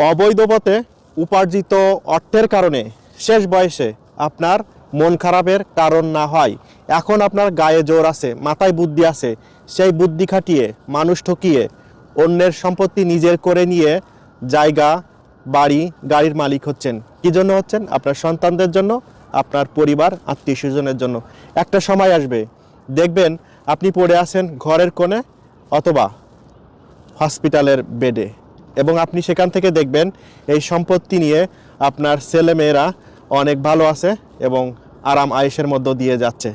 অবৈধ পথে উপার্জিত অর্থের কারণে শেষ বয়সে আপনার মন খারাপের কারণ না হয়। এখন আপনার গায়ে জোর আছে, মাথায় বুদ্ধি আছে। সেই বুদ্ধি খাটিয়ে, মানুষ ঠকিয়ে, অন্যের সম্পত্তি নিজের করে নিয়ে জায়গা, বাড়ি, গাড়ির মালিক হচ্ছেন। কি জন্য হচ্ছেন? আপনার সন্তানদের জন্য, আপনার পরিবার আত্মীয় স্বজনের জন্য। একটা সময় আসবে, দেখবেন আপনি পড়ে আছেন ঘরের কোণে অথবা হসপিটালের বেডে এবং আপনি সেখান থেকে দেখবেন এই সম্পত্তি নিয়ে আপনার ছেলে মেয়েরা অনেক ভালো আছে এবং আরাম আয়েসের মধ্য দিয়ে যাচ্ছে।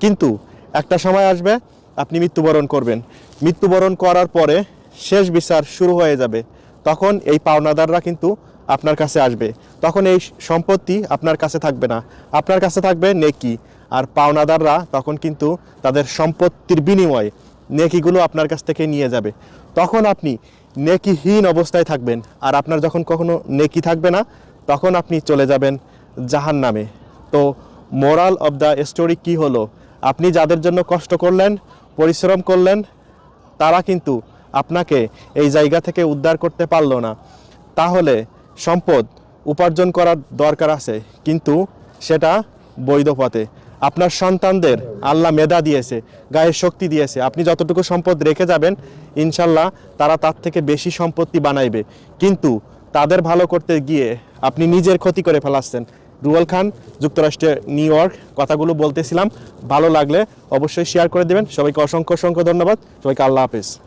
কিন্তু একটা সময় আসবে, আপনি মৃত্যুবরণ করবেন। মৃত্যুবরণ করার পরে শেষ বিচার শুরু হয়ে যাবে। তখন এই পাওনাদাররা কিন্তু আপনার কাছে আসবে। তখন এই সম্পত্তি আপনার কাছে থাকবে না। আপনার কাছে থাকবে নেকি। আর পাওনাদাররা তখন কিন্তু তাদের সম্পত্তির বিনিময়ে নেকিগুলো আপনার কাছ থেকে নিয়ে যাবে। তখন আপনি নেকিহীন অবস্থায় থাকবেন। আর আপনার যখন কখনো নেকি থাকবে না, তখন আপনি চলে যাবেন জাহান নামে তো মোরাল অফ দ্য স্টোরি কি হলো? আপনি যাদের জন্য কষ্ট করলেন, পরিশ্রম করলেন, তারা কিন্তু আপনাকে এই জায়গা থেকে উদ্ধার করতে পারল না। তাহলে সম্পদ উপার্জন করার দরকার আছে, কিন্তু সেটা বৈধ পথে। আপনার সন্তানদের আল্লাহ মেধা দিয়েছে, গায়ে শক্তি দিয়েছে। আপনি যতটুকু সম্পদ রেখে যাবেন, ইনশাল্লাহ তারা তার থেকে বেশি সম্পত্তি বানাইবে। কিন্তু তাদের ভালো করতে গিয়ে আপনি নিজের ক্ষতি করে ফেলাচ্ছেন। রুয়াল খান, যুক্তরাষ্ট্রের নিউ ইয়র্ক, কথাগুলো বলতেছিলাম। ভালো লাগলে অবশ্যই শেয়ার করে দেবেন। সবাইকে অসংখ্য অসংখ্য ধন্যবাদ। সবাইকে আল্লাহ হাফেজ।